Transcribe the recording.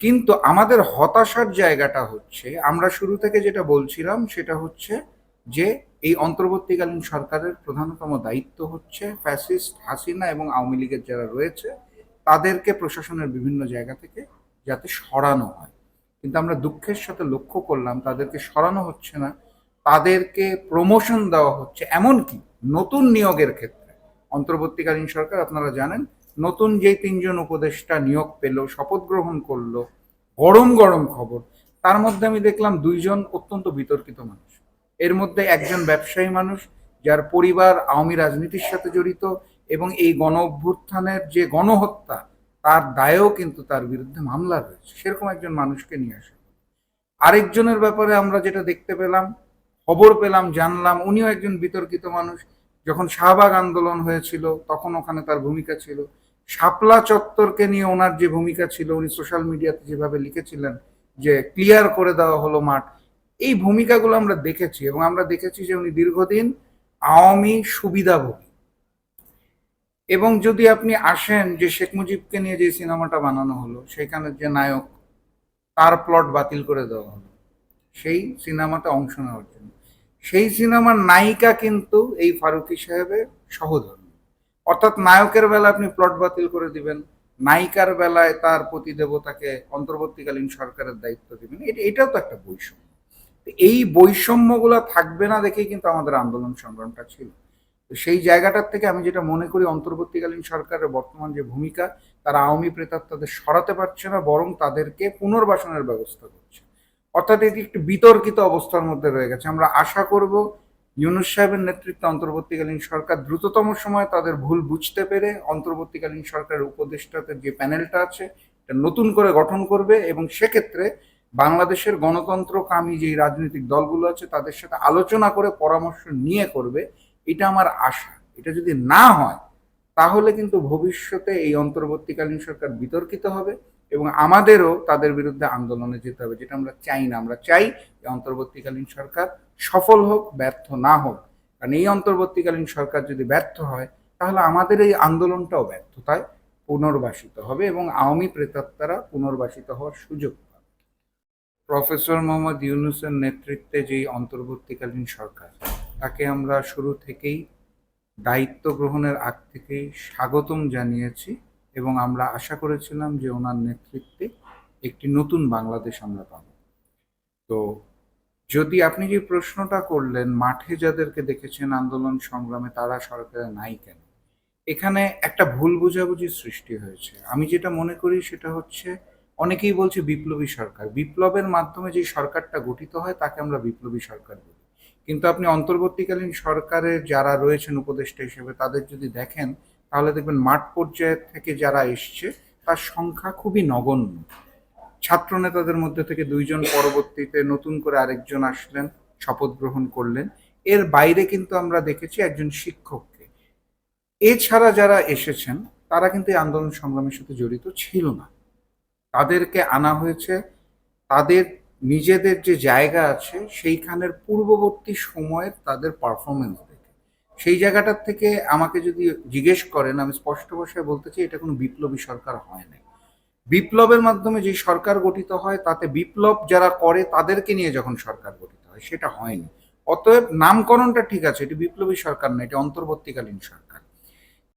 কিন্তু আমাদের হতাশার জায়গাটা হচ্ছে, আমরা শুরু থেকে যেটা বলছিলাম সেটা হচ্ছে যে এই অন্তর্বর্তীকালীন সরকারের প্রধানতম দায়িত্ব হচ্ছে ফ্যাসিস্ট হাসিনা এবং আওয়ামী লীগের যারা রয়েছে, তাদেরকে প্রশাসনের বিভিন্ন জায়গা থেকে যাতে সরানো হয়। কিন্তু আমরা দুঃখের সাথে লক্ষ্য করলাম, তাদেরকে সরানো হচ্ছে না, তাদেরকে প্রমোশন দেওয়া হচ্ছে, এমনকি নতুন নিয়োগের ক্ষেত্রে। অন্তর্বর্তীকালীন সরকার, আপনারা জানেন নতুন যে তিনজন উপদেষ্টা নিয়োগ পেল, শপথ গ্রহণ করল, গরম গরম খবর, তার মধ্যে আমি দেখলাম দুইজন অত্যন্ত বিতর্কিত মানুষ। এর মধ্যে একজন ব্যবসায়ী মানুষ, যার পরিবার আওয়ামী রাজনীতির সাথে জড়িত এবং এই গণ অভ্যুত্থানের যে গণহত্যা, তার দায়েও কিন্তু তার বিরুদ্ধে মামলা রয়েছে। সেরকম একজন মানুষকে নিয়ে আসা আরেকজনের ব্যাপারে আমরা যেটা দেখতে পেলাম, খবর পেলাম, জানলাম, উনিও একজন বিতর্কিত মানুষ। যখন শাহবাগ আন্দোলন হয়েছিল, তখন ওখানে তার ভূমিকা ছিল। শাপলা চত্বরকে নিয়ে ওনার যে ভূমিকা ছিল, উনি সোশ্যাল মিডিয়াতে যেভাবে লিখেছিলেন যে ক্লিয়ার করে দেওয়া হলো মাঠ, এই ভূমিকাগুলো আমরা দেখেছি এবং আমরা দেখেছি যে উনি দীর্ঘদিন আওয়ামী সুবিধাভোগী। এবং যদি আপনি আসেন যে শেখ মুজিবকে নিয়ে যে সিনেমাটা বানানো হলো, সেখানে যে নায়ক তার প্লট বাতিল করে দেওয়া হলো, সেই সিনেমাতে অংশ নেওয়ার জন্য। সেই সিনেমার নায়িকা কিন্তু এই ফারুকি সাহেবের সহধর্মী। অর্থাৎ নায়কের বেলা আপনি প্লট বাতিল করে দিবেন, নায়িকার বেলায় তার প্রতি দেবতাকে অন্তর্বর্তীকালীন সরকারের দায়িত্ব দিবেন, এটা এটাও তো একটা বৈষম্য। এই বৈষম্যগুলো থাকবে না দেখেই কিন্তু আমাদের আন্দোলন সংগ্রামটা ছিল। তো সেই জায়গাটার থেকে আমি যেটা মনে করি, অন্তর্বর্তীকালীন সরকারের বর্তমান যে ভূমিকা, তারা আওয়ামী প্রেতাত্মাদের সরাতে পারছে না, বরং তাদেরকে পুনর্বাসনের ব্যবস্থা করছে। অর্থাৎ এটি একটি বিতর্কিত অবস্থার মধ্যে রয়ে গেছে। আমরা আশা করব ইউনুস সাহেবের নেতৃত্বে অন্তর্বর্তীকালীন সরকার দ্রুততম সময়ে তাদের ভুল বুঝতে পেরে অন্তর্বর্তীকালীন সরকারের উপদেষ্টাতে যে প্যানেলটা আছে, এটা নতুন করে গঠন করবে এবং সেক্ষেত্রে বাংলাদেশের গণতন্ত্রকামী যেই রাজনৈতিক দলগুলো আছে, তাদের সাথে আলোচনা করে পরামর্শ নিয়ে করবে, এটা আমার আশা। এটা যদি না হয় তাহলে কিন্তু ভবিষ্যতে এই অন্তর্বর্তীকালীন সরকার বিতর্কিত হবে এবং আমাদেরও তাদের বিরুদ্ধে আন্দোলনে যেতে হবে, যেটা আমরা চাই না। আমরা চাই অন্তর্বর্তীকালীন সরকার সফল হোক, ব্যর্থ না হোক। কারণ এই অন্তর্বর্তীকালীন সরকার যদি ব্যর্থ হয়, তাহলে আমাদের এই আন্দোলনটাও ব্যর্থতায় পুনর্বাসিত হবে এবং আওয়ামী প্রেতাত্মারা পুনর্বাসিত হওয়ার সুযোগ পাবে। প্রফেসর মোহাম্মদ ইউনুসের নেতৃত্বে যেই অন্তর্বর্তীকালীন সরকার, তাকে আমরা শুরু থেকেই দায়িত্ব গ্রহণের আগ থেকেই স্বাগতম জানিয়েছি এবং আমরা আশা করেছিলাম যে ওনার নেতৃত্বে একটি নতুন বাংলাদেশ আমরা পাব। তো যদি আপনি যে প্রশ্নটা করলেন, মাঠে যাদেরকে দেখেছেন আন্দোলন সংগ্রামে, তারা সরকারে নাই কেন? এখানে একটা ভুল বোঝাবুঝির সৃষ্টি হয়েছে। আমি যেটা মনে করি সেটা হচ্ছে, অনেকেই বলছে বিপ্লবী সরকার। বিপ্লবের মাধ্যমে যে সরকারটা গঠিত হয়, তাকে আমরা বিপ্লবী সরকার বলি। কিন্তু আপনি অন্তর্বর্তীকালীন সরকারের যারা রয়েছেন উপদেষ্টা হিসেবে, তাদের যদি দেখেন, তাহলে দেখবেন মাঠ পর্যায়ে থেকে যারা এসছে, তার সংখ্যা খুবই নগণ্য। ছাত্র নেতাদের মধ্যে থেকে দুইজন পরবর্তীতে নতুন করে আরেকজন আসলেন, শপথ গ্রহণ করলেন। এর বাইরে কিন্তু আমরা দেখেছি একজন শিক্ষককে। এছাড়া যারা এসেছেন, তারা কিন্তু এই আন্দোলন সংগ্রামের সাথে জড়িত ছিল না। তাদেরকে আনা হয়েছে, তাদের নিজেদের যে জায়গা আছে, সেইখানের পূর্ববর্তী সময়ের তাদের পারফরমেন্স দেখে। সেই জায়গাটার থেকে আমাকে যদি জিজ্ঞেস করেন, আমি স্পষ্ট ভাষায় বলতে চাই, এটা কোনো বিপ্লবী সরকার হয় না বিপ্লবের মাধ্যমে যে সরকার গঠিত হয়, তাতে বিপ্লব যারা করে, তাদেরকে নিয়ে যখন সরকার গঠিত হয়, সেটা হয়নি। অতএব নামকরণটা ঠিক আছে, এটি বিপ্লবী সরকার না, এটি অন্তর্বর্তীকালীন সরকার।